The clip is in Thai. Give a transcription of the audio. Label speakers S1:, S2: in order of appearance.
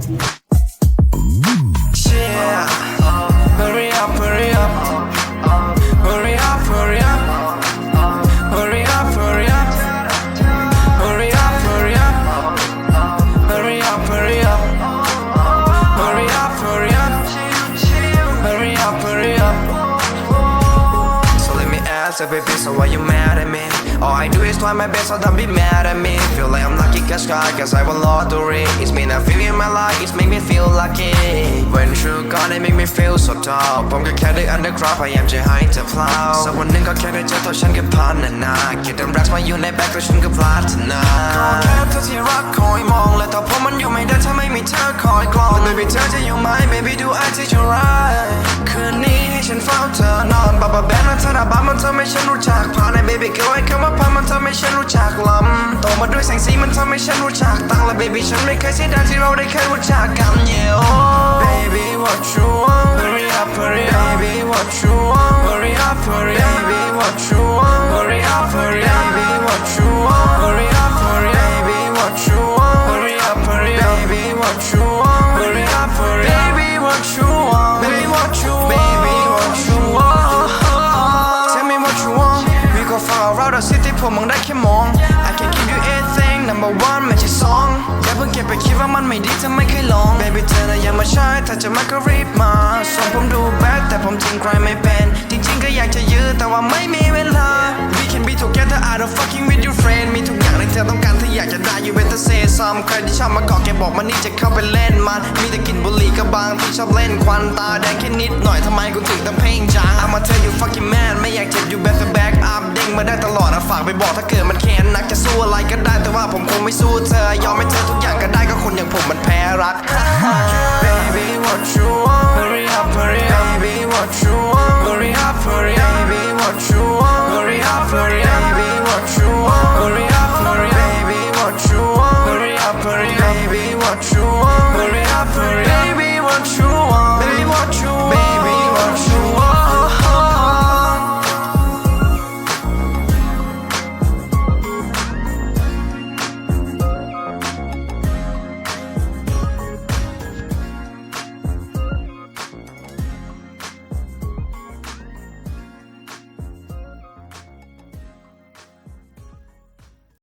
S1: Thank you. Let me ask you, baby, so why you mad at me? All I do is try my best, so don't be mad at me. Feel like I'm lucky, cause God, cause I won lottery. It's been a few in my life, it's make me feel lucky. When you gone, it make me feel so tall. ผมก็แค่ได้ underground พยายามจะให้เธอพลาวสักวันหนึ่งก็แค่ได้เจอตัวฉันก็พันนานาเก็บดำรักมาอยู่ในแบ็คตัวฉันก็พลาดนา Baby เธอจะอยู่ไหม Baby ดูไอที่จะร้ายคืนนี้ให้ฉันเฝ้าเธอนอนบับบับแบนมันเธอหน้าบามันทำให้ฉันรู้จักพาใน Baby เก็บไว้คำว่าพันมันทำให้ฉันรู้จักลำโตมาด้วยแสงสีมันทำให้ฉันรู้จักตั้งและ Baby ฉันไม่เคยเสียดายที่เราได้เคยรู้จักกัน yeah oh Baby what you want Hurry up hurry up Baby what you want Hurry up hurry up Baby what you We go far around the city พวกมึงได้แค่มอง I can give you anything number one ไม่ใช่สองอย่าเพิ่งเก็บไปคิดว่ามันไม่ดีถ้าไม่เคยลอง Baby เธอน่ะอย่ามาใช้ถ้าจะมาก็รีบมาส่งผมดูแบดแต่ผมจริงใครไม่เป็นจริงๆก็อยากจะยื้อแต่ว่าไม่มีเวลา We can be together I don't fucking with your friend มีทุกอย่างที่เธอต้องการถ้าอยากจะได้ You better say some ใครที่ชอบมาเกาะแกบอกมันนี่จะเข้าไปเล่นมันมีแต่กลินบุหรี่กับบางที่ชอบเล่นควันตาแดงแค่นิดหน่อยทำไมกูถึงต้องเพลงจัง I'ma tell you fucking man ไม่อยากเจ็บ you better มาได้ตลอดนะฝากไปบอกถ้าเกิดมันแค้นนักจะสู้อะไรก็ได้แต่ว่าผมคงไม่สู้เธอ ยอมให้เธอทุกอย่างก็ได้ก็คนอย่างผมมันแพ้รัก Baby what you want hurry up hurry up Baby what you want hurry up hurry up Baby what you want hurry up hurry up Baby what you want hurry up hurry up Baby what you want hurry up hurry up Baby what you want hurry up hurry up Baby what you want Baby what you